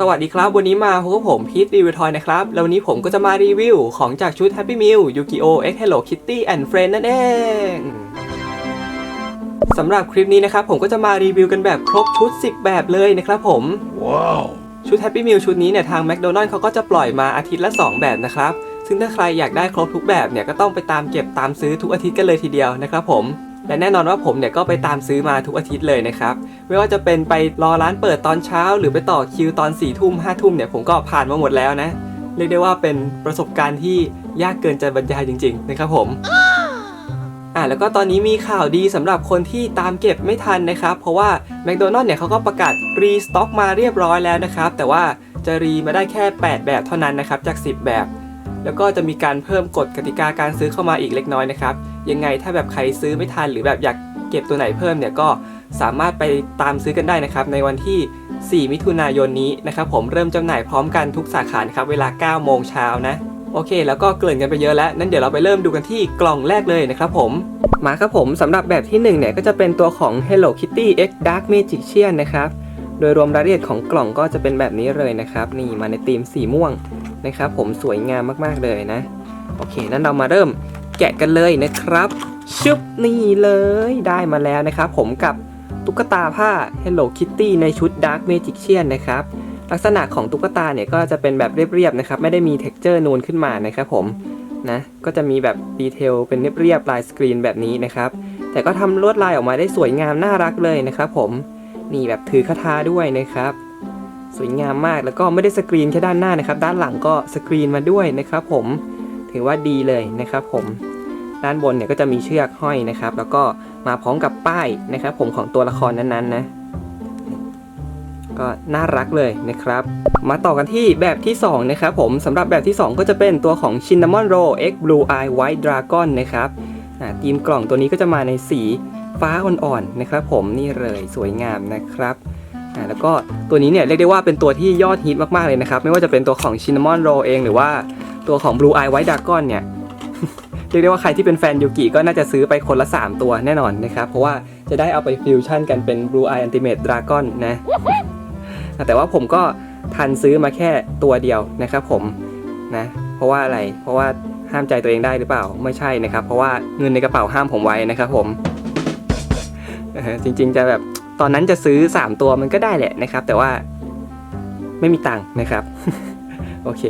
สวัสดีครับ วันนี้มาพบกับผมพีทรีวิวทอยนะครับ แล้ววันนี้ผมก็จะมารีวิวของจากชุด Happy Meal Yu-Gi-Oh! X Hello Kitty and Friend นั่นเองสำหรับคลิปนี้นะครับ ผมก็จะมารีวิวกันแบบครบชุด 10 แบบเลยนะครับผม Wow. ชุด Happy Meal ชุดนี้เนี่ยทาง McDonald's เขาก็จะปล่อยมาอาทิตย์ละ 2 แบบนะครับ ซึ่งถ้าใครอยากได้ครบทุกแบบเนี่ยก็ต้องไปตามเก็บตามซื้อทุกอาทิตย์กันเลยทีเดียวนะครับผม และแน่นอนว่าผมเนี่ยก็ไปตามซื้อมาทุกอาทิตย์เลยนะครับ ไม่ว่าจะเป็นไปรอร้านเปิดตอนเช้า หรือไปต่อคิวตอน4ี่ทุ่มห้าทุ่มเนี่ยผมก็ผ่านมาหมดแล้วนะ เรียกได้ว่าเป็นประสบการณ์ที่ยากเกินจะบรรยายจริง ๆ นะครับผมอ่าแล้วก็ตอนนี้มีข่าวดีสำหรับคนที่ตามเก็บไม่ทันนะครับ เพราะว่าแมคโดนัลล์เนี่ยเขาก็ประกาศรีสต็อกมาเรียบร้อยแล้วนะครับ แต่ว่าจะรีมาได้แค่ 8 แบบเท่านั้นนะครับจาก 10 แบบ แล้วก็จะมีการเพิ่มกฎกติกาการซื้อเข้ามาอีกเล็กน้อยนะครับ ยังไงถ้าแบบใครซื้อไม่ทัน หรือแบบอยากเก็บตัวไหนเพิ่มเนี่ยก็สามารถไปตามซื้อกันได้นะครับในวันที่ 4 มิถุนายนนี้นะครับผมเริ่มจำหน่ายพร้อมกันทุกสาขาครับเวลา 9 โมงเช้านะโอเค แล้วก็เกริ่นกันไปเยอะแล้ว นั้นเดี๋ยวเราไปเริ่มดูกันที่กล่องแรกเลยนะครับผม มาครับผมสำหรับแบบที่1เนี่ยก็จะเป็นตัวของ Hello Kitty X Dark Magician นะครับโดยรวมรายละเอียดของกล่องก็จะเป็นแบบนี้เลยนะครับนี่มาในธีมสีม่วงนะครับผมสวยงามมากๆเลยนะ โอเค นั้นเรามาเริ่ม แกะกันเลยนะครับชึบนี่เลยได้มาแล้วนะครับ ผมกับตุ๊กตาผ้า Hello Kitty ในชุด Dark Magician นะครับ ลักษณะของตุ๊กตาเนี่ยก็จะเป็นแบบเรียบๆนะครับ ไม่ได้มี t e x t อร์นูนขึ้นมานะครับผมนะก็จะมีแบบดีเทลเป็นเรียบๆลายสกรีนแบบนี้นะครับ แต่ก็ทำลวดลายออกมาได้สวยงามน่ารักเลยนะครับผมนี่แบบถือคาถาด้วยนะครับ สวยงามมากแล้วก็ไม่ได้สกรีนแค่ด้านหน้านะครับ ด้านหลังก็สกรีนมาด้วยนะครับผม ถือว่าดีเลยนะครับผมด้านบนเนี่ยก็จะมีเชือกห้อยนะครับ แล้วก็มาพร้อมกับป้ายนะครับ ผมของตัวละครนั้นๆนะก็น่ารักเลยนะครับ มาต่อกันที่แบบที่ 2 นะครับผมสำหรับแบบที่ 2 ก็จะเป็นตัวของ Cinnamon Roll X Blue Eye White Dragon นะครับอ่าทีมกล่องตัวนี้ก็จะมาในสีฟ้าอ่อนๆนะครับ ผมนี่เลยสวยงามนะครับอ่าแล้วก็ตัวนี้เนี่ยเรียกได้ว่าเป็นตัวที่ยอดฮิตมากๆเลยนะครับ ไม่ว่าจะเป็นตัวของ Cinnamon Roll เองหรือว่า ตัวของ Blue Eye White Dragon เนี่ยเรียกได้ว่าใครที่เป็นแฟนยูกิก็น่าจะซื้อไปคนละ 3 ตัวแน่นอนนะครับ เพราะว่าจะได้เอาไปฟิวชั่นกันเป็น Blue Eye Ultimate Dragon นะ แต่ว่าผมก็ทันซื้อมาแค่ตัวเดียวนะครับผมนะเพราะว่าอะไรเพราะว่าห้ามใจตัวเองได้หรือเปล่าไม่ใช่นะครับ เพราะว่าเงินในกระเป๋าห้ามผมไว้นะครับผมจริงๆจะแบบตอนนั้นจะซื้อ 3 ตัวมันก็ได้แหละนะครับ แต่ว่าไม่มีตังค์นะครับ โอเค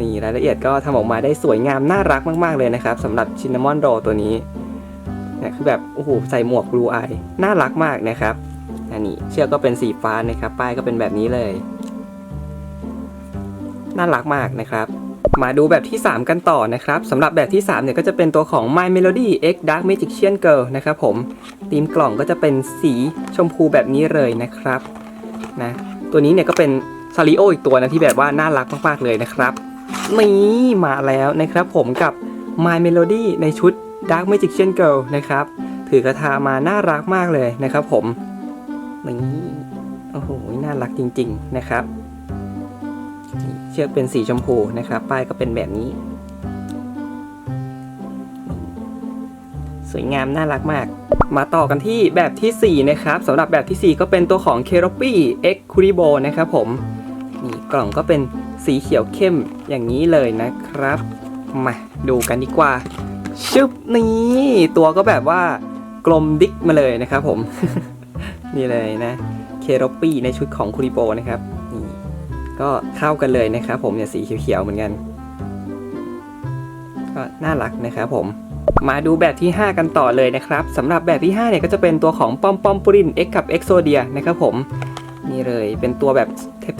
นี่รายละเอียดก็ทำออกมาได้สวยงามน่ารักมาก ๆ เลยนะครับสำหรับชินนามอนโดตัวนี้เนี่ยคือแบบโอ้โหใส่หมวกบลูอายน่ารักมากนะครับอันนี้เชือกก็เป็นสีฟ้านะครับ ป้ายก็เป็นแบบนี้เลย น่ารักมากนะครับ มาดูแบบที่ 3 กันต่อนะครับสำหรับแบบที่ 3 เนี่ยก็จะเป็นตัวของ My Melody X Dark Magician Girl นะครับผมธีมกล่องก็จะเป็นสีชมพูแบบนี้เลยนะครับนะตัวนี้เนี่ยก็เป็นซาริโออีกตัวนะที่แบบว่าน่ารักมากๆเลยนะครับ นี่มาแล้วนะครับผมกับ My Melody ในชุด Dark Magician Girl นะครับ ถือกระทามาน่ารักมากเลยนะครับผมนี่โอ้โห น่ารักจริง ๆ นะครับ เชือกเป็นสีชมพูนะครับ ป้ายก็เป็นแบบนี้ สวยงามน่ารักมาก มาต่อกันที่แบบทีสี่4 นะครับสำหรับแบบทีสี่ 4 ก็เป็นตัวของ k e r o p i X c u r i b o นะครับผม นี่กล่องก็เป็น สีเขียวเข้มอย่างนี้เลยนะครับ มาดูกันดีกว่า ชึบนี่ตัวก็แบบว่ากลมดิกมาเลยนะครับผม นี่เลยนะเคโรปี้ในชุดของคูริโปนะครับนี่ก็เข้ากันเลยนะครับผมเนี่ยสีเขียวๆเหมือนกัน ก็น่ารักนะครับผมมาดูแบบที่ 5 กันต่อเลยนะครับสำหรับแบบที่ 5 เนี่ยก็จะเป็นตัวของปอมปอมปูริน X กับ e x o d i a นะครับผม นี่เลยเป็นตัวแบบ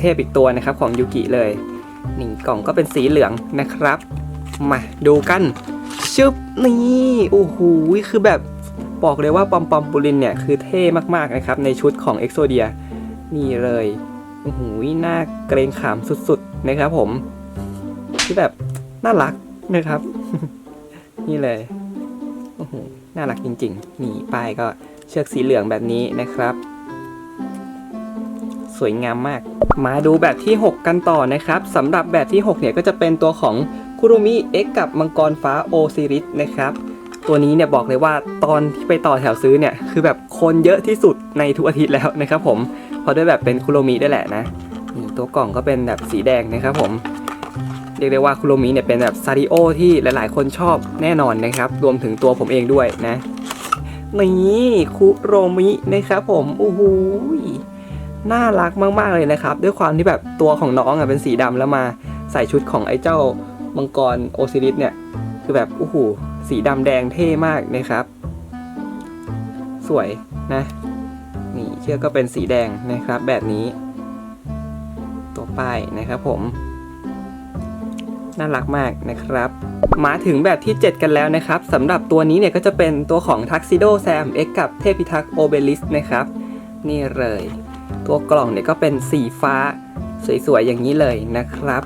เทพๆอีกตัวนะครับของยูกิเลย นี่กล่องก็เป็นสีเหลืองนะครับ มาดูกันชึบนี่โอ้โหคือแบบบอกเลยว่าปอมปอมปูรินเนี่ยคือเท่มากๆนะครับ ในชุดของ e x o d i a นี่เลยโอ้โหหน้าเกรงขามสุดๆนะครับผม ที่แบบน่ารักนะครับ นี่เลยโอ้โหน่ารักจริง ๆ นี่ป้ายก็เชือกสีเหลืองแบบนี้นะครับ สวยงามมาก มาดูแบบที่ 6 กันต่อนะครับสำหรับแบบที่ 6 เนี่ยก็จะเป็นตัวของคุรุมิ X กับมังกรฟ้าโอซิริสนะครับตัวนี้เนี่ยบอกเลยว่าตอนที่ไปต่อแถวซื้อเนี่ยคือแบบคนเยอะที่สุดในทุกอาทิตย์แล้วนะครับผมเพราะด้วยแบบเป็นคุโรมิได้แหละนะนี่ตัวกล่องก็เป็นแบบสีแดงนะครับผมเรียกได้ว่าคุโรมิเนี่ยเป็นแบบซาริโอที่หลาย ๆ คนชอบแน่นอนนะครับ รวมถึงตัวผมเองด้วยนะนี่คุโรมินะครับผมโอ้โห น่ารักมากๆเลยนะครับ ด้วยความที่แบบตัวของน้องอะเป็นสีดำแล้วมาใส่ชุดของไอ้เจ้ามังกรโอซิริสเนี่ยคือแบบโอ้โหสีดำแดงเท่มากนะครับ สวยนะนี่เชือกก็เป็นสีแดงนะครับ แบบนี้ ตัวป้ายนะครับผม น่ารักมากนะครับ มาถึงแบบที่ 7 กันแล้วนะครับสำหรับตัวนี้เนี่ยก็จะเป็นตัวของ Tuxedo Sam X กับเทพิทักษ์ Obelisk นะครับ นี่เลย ตัวกล่องเนี่ยก็เป็นสีฟ้าสวยๆอย่างนี้เลยนะครับ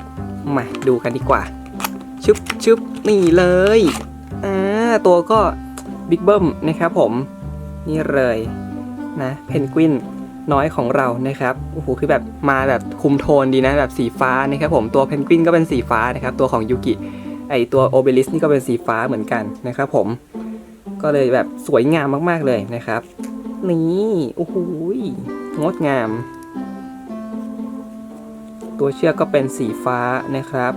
มาดูกันดีกว่าชึบชึบนี่เลยอ่าตัวก็บิ๊กเบิ้มนะครับผม นี่เลยนะเพนกวินน้อยของเรานะครับโอ้โหคือแบบมาแบบคุมโทนดีนะแบบสีฟ้านะครับผมตัวเพนกวินก็เป็นสีฟ้านะครับตัวของยูกิไอตัวโอเบลิสนี่ก็เป็นสีฟ้าเหมือนกันนะครับผมก็เลยแบบสวยงามมากๆเลยนะครับ นี่โอ้โห งดงาม ตัวเชือกก็เป็นสีฟ้านะครับ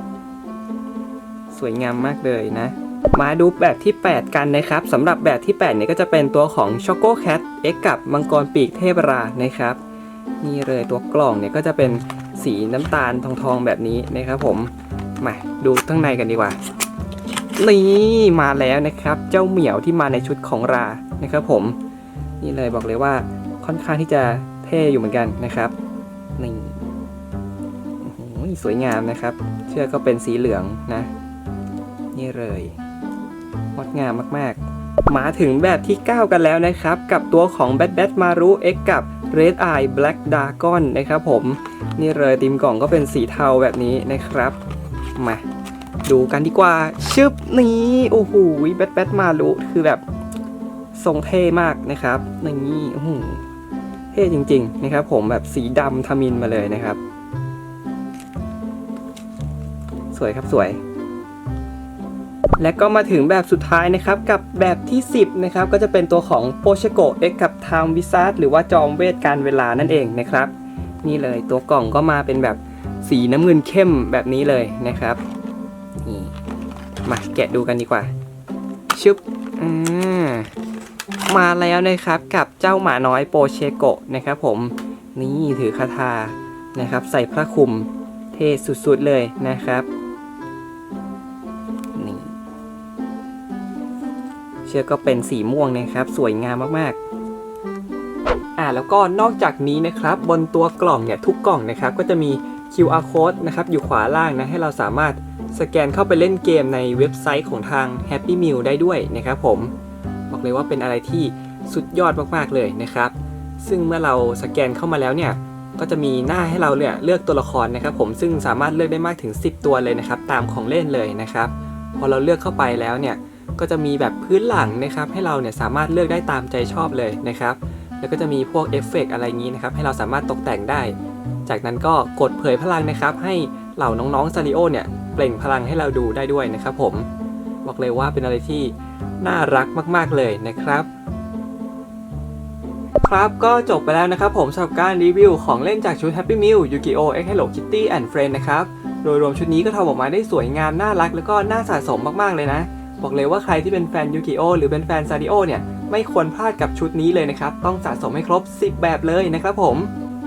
สวยงามมากเลยนะ มาดูแบบที่ 8 กันนะครับสำหรับแบบที่ 8 เนี่ยก็จะเป็นตัวของ Choco Cat X กับมังกรปีกเทพรานะครับนี่เลยตัวกล่องเนี่ยก็จะเป็นสีน้ำตาลทองทองๆแบบนี้นะครับผมมาดูข้างในกันดีกว่านี่มาแล้วนะครับ เจ้าเหมียวที่มาในชุดของรานะครับผม นี่เลยบอกเลยว่าค่อนข้างที่จะ เท่อยู่เหมือนกันนะครับนี่สวยงามนะครับ เชือกก็เป็นสีเหลืองนะ นี่เลยงดงามมากๆ มาถึงแบบที่ 9 กันแล้วนะครับ กับตัวของ Bad Bad Maru X กับ Red Eye Black Dragon นะครับผม นี่เลยติมกล่องก็เป็นสีเทาแบบนี้นะครับ มา ดูกันดีกว่า ชึบนี้ โอ้โหแบทแบทมารุคือแบบทรงเท่มากนะครับนี่โอ้โห ท่จริง ๆ นะครับ ผมแบบสีดำทามินมาเลยนะครับ สวยครับสวย และก็มาถึงแบบสุดท้ายนะครับ กับแบบที่ 10 นะครับ ก็จะเป็นตัวของโปเชโกเอ็กกับ Time Wizard หรือว่าจอมเวทการเวลานั่นเองนะครับ นี่เลยตัวกล่องก็มาเป็นแบบสีน้ำเงินเข้มแบบนี้เลยนะครับนี่มาแกะดูกันดีกว่าชึบอ่า มาแล้วนะครับกับเจ้าหมาน้อยโปเชโกะนะครับผมนี่ถือคาถานะครับ ใส่พระคุมเท่สุดๆเลยนะครับนี่เชือกก็เป็นสีม่วงนะครับ สวยงามมากๆ อ่าแล้วก็นอกจากนี้นะครับ บนตัวกล่องเนี่ยทุกกล่องนะครับ ก็จะมี QR code นะครับ อยู่ขวาล่างนะ ให้เราสามารถสแกนเข้าไปเล่นเกมในเว็บไซต์ของทาง Happy Meal ได้ด้วยนะครับผม บอกเลยว่าเป็นอะไรที่สุดยอดมากๆเลยนะครับ ซึ่งเมื่อเราสแกนเข้ามาแล้วเนี่ยก็จะมีหน้าให้เราเนี่ยเลือกตัวละครนะครับ ผมซึ่งสามารถเลือกได้มากถึง 10 ตัวเลยนะครับ ตามของเล่นเลยนะครับ พอเราเลือกเข้าไปแล้วเนี่ยก็จะมีแบบพื้นหลังนะครับ ให้เราเนี่ยสามารถเลือกได้ตามใจชอบเลยนะครับ แล้วก็จะมีพวกเอฟเฟกต์อะไรงนี้นะครับ ให้เราสามารถตกแต่งได้ จากนั้นก็กดเผยพลังนะครับ ให้เหล่าน้องๆซาริโอเนี่ยเปล่งพลังให้เราดูได้ด้วยนะครับผม บอกเลยว่าเป็นอะไรที่น่ารักมาก ๆ เลยนะครับ ครับก็จบไปแล้วนะครับผมสำหรับการรีวิวของเล่นจากชุด Happy Meal Yu-Gi-Oh! X Hello Kitty and Friends นะครับ โดยรวมชุดนี้ก็ทำออกมาได้สวยงามน่ารักแล้วก็น่าสะสมมาก ๆ เลยนะ บอกเลยว่าใครที่เป็นแฟน Yu-Gi-Oh! หรือเป็นแฟน Sario เนี่ยไม่ควรพลาดกับชุดนี้เลยนะครับ ต้องสะสมให้ครบ 10 แบบเลยนะครับผม